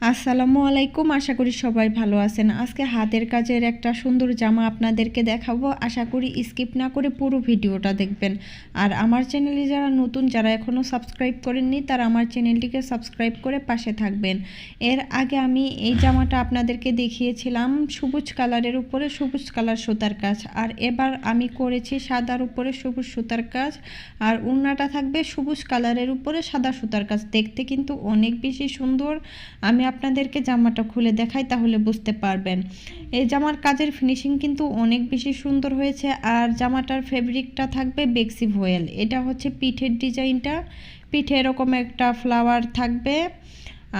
আসসালামু আলাইকুম, আশা করি সবাই ভালো আছেন। আজকে হাতের কাজের একটা সুন্দর জামা আপনাদেরকে দেখাবো। আশা করি স্কিপ না করে পুরো ভিডিওটা দেখবেন। আর আমার চ্যানেলে যারা নতুন, যারা এখনও সাবস্ক্রাইব করেননি, তারা আমার চ্যানেলটিকে সাবস্ক্রাইব করে পাশে থাকবেন। এর আগে আমি এই জামাটা আপনাদেরকে দেখিয়েছিলাম, সবুজ কালারের উপরে সবুজ কালার সুতার কাজ। আর এবার আমি করেছি সাদার উপরে সবুজ সুতার কাজ। আর উন্নাটা থাকবে সবুজ কালারের উপরে সাদা সুতার কাজ। দেখতে কিন্তু অনেক বেশি সুন্দর। আমি আপনাদেরকে জামাটা খুলে দেখাই, তাহলে বুঝতে পারবেন। এই জামার কাজের ফিনিশিং কিন্তু অনেক বেশি সুন্দর হয়েছে, আর জামাটার ফেব্রিকটা থাকবে বেক্সি ভোয়েল। এটা হচ্ছে পিঠের ডিজাইনটা। পিঠে এরকম একটা ফ্লাওয়ার থাকবে।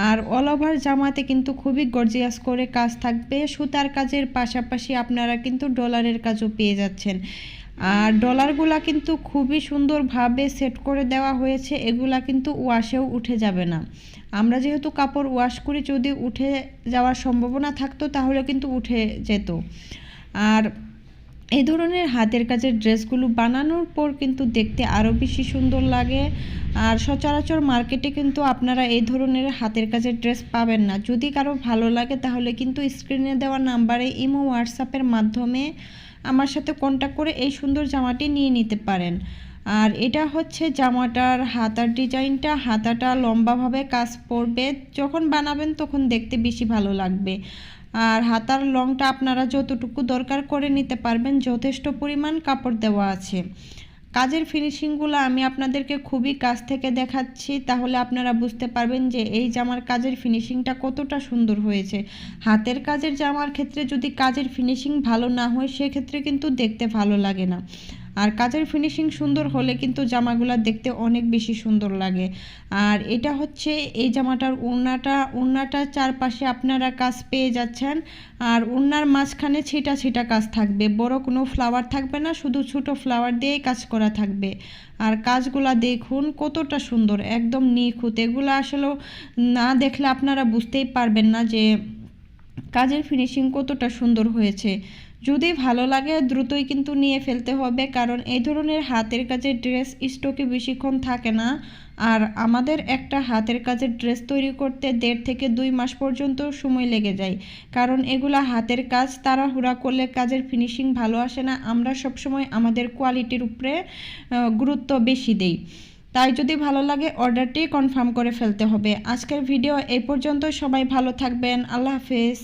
আর অল ওভার জামাতে কিন্তু খুবই গর্জিয়াস করে কাজ থাকবে। সুতার কাজের পাশাপাশি আপনারা কিন্তু ডলারের কাজও পেয়ে যাচ্ছেন। আর ডলারগুলা কিন্তু খুবই সুন্দরভাবে সেট করে দেওয়া হয়েছে, এগুলা কিন্তু ওয়াশেও উঠে যাবে না। আমরা যেহেতু কাপড় ওয়াশ করি, যদি উঠে যাওয়ার সম্ভাবনা থাকতো, তাহলে কিন্তু উঠে যেত। আর এই ধরনের হাতের কাজের ড্রেসগুলো বানানোর পর কিন্তু দেখতে আরও বেশি সুন্দর লাগে। আর সচরাচর মার্কেটে কিন্তু আপনারা এই ধরনের হাতের কাজের ড্রেস পাবেন না। যদি কারও ভালো লাগে তাহলে কিন্তু স্ক্রিনে দেওয়া নাম্বারে ইমো, হোয়াটসঅ্যাপের মাধ্যমে আমার সাথে কন্ট্যাক্ট করে এই সুন্দর জামাটি নিয়ে নিতে পারেন। আর এটা হচ্ছে জামাটার হাতার ডিজাইনটা। হাতাটা লম্বাভাবে কাজ পড়বে যখন বানাবেন তখন দেখতে বেশি ভালো লাগবে। আর হাতার লংটা আপনারা যতটুকু দরকার করে নিতে পারবেন, যথেষ্ট পরিমাণ কাপড় দেওয়া আছে। কাজের ফিনিশিংগুলো আমি আপনাদেরকে খুবই কাছ থেকে দেখাচ্ছি। তাহলে আপনারা বুঝতে পারবেন যে এই জামার কাজের ফিনিশিংটা কতটা সুন্দর হয়েছে। হাতের কাজের জামার ক্ষেত্রে যদি কাজের ফিনিশিং ভালো না হয়, সেক্ষেত্রে কিন্তু দেখতে ভালো লাগে না। আর কাজের ফিনিশিং সুন্দর হলে কিন্তু জামাগুলো দেখতে অনেক বেশি সুন্দর লাগে। আর এটা হচ্ছে এই জামাটার উন্নাটা উন্নাটার চারপাশে আপনারা কাজ পেয়ে যাচ্ছেন। আর উন্নার মাঝখানে ছিটা ছিটা কাজ থাকবে। বড় কোনো ফ্লাওয়ার থাকবে না, শুধু ছোট ফ্লাওয়ার দিয়েই কাজ করা থাকবে। আর কাজগুলা দেখুন কতটা সুন্দর, একদম নিখুঁত। এগুলো আসলে না দেখলে আপনারা বুঝতেই পারবেন না যে কাজের ফিনিশিং কতটা সুন্দর হয়েছে। যদি ভালো লাগে, দ্রুতই কিন্তু নিয়ে ফেলতে হবে, কারণ এই ধরনের হাতের কাজের ড্রেস স্টকে বেশিক্ষণ থাকে না। আর আমাদের একটা হাতের কাজের ড্রেস তৈরি করতে দেড় থেকে দুই মাস পর্যন্ত সময় লেগে যায়, কারণ এগুলা হাতের কাজ, তাড়াহুড়া করলে কাজের ফিনিশিং ভালো আসে না। আমরা সবসময় আমাদের কোয়ালিটির উপরে গুরুত্ব বেশি দেই। তাই যদি ভালো লাগে অর্ডারটি কনফার্ম করে ফেলতে হবে। আজকের ভিডিও এই পর্যন্ত। সবাই ভালো থাকবেন। আল্লাহ হাফেজ।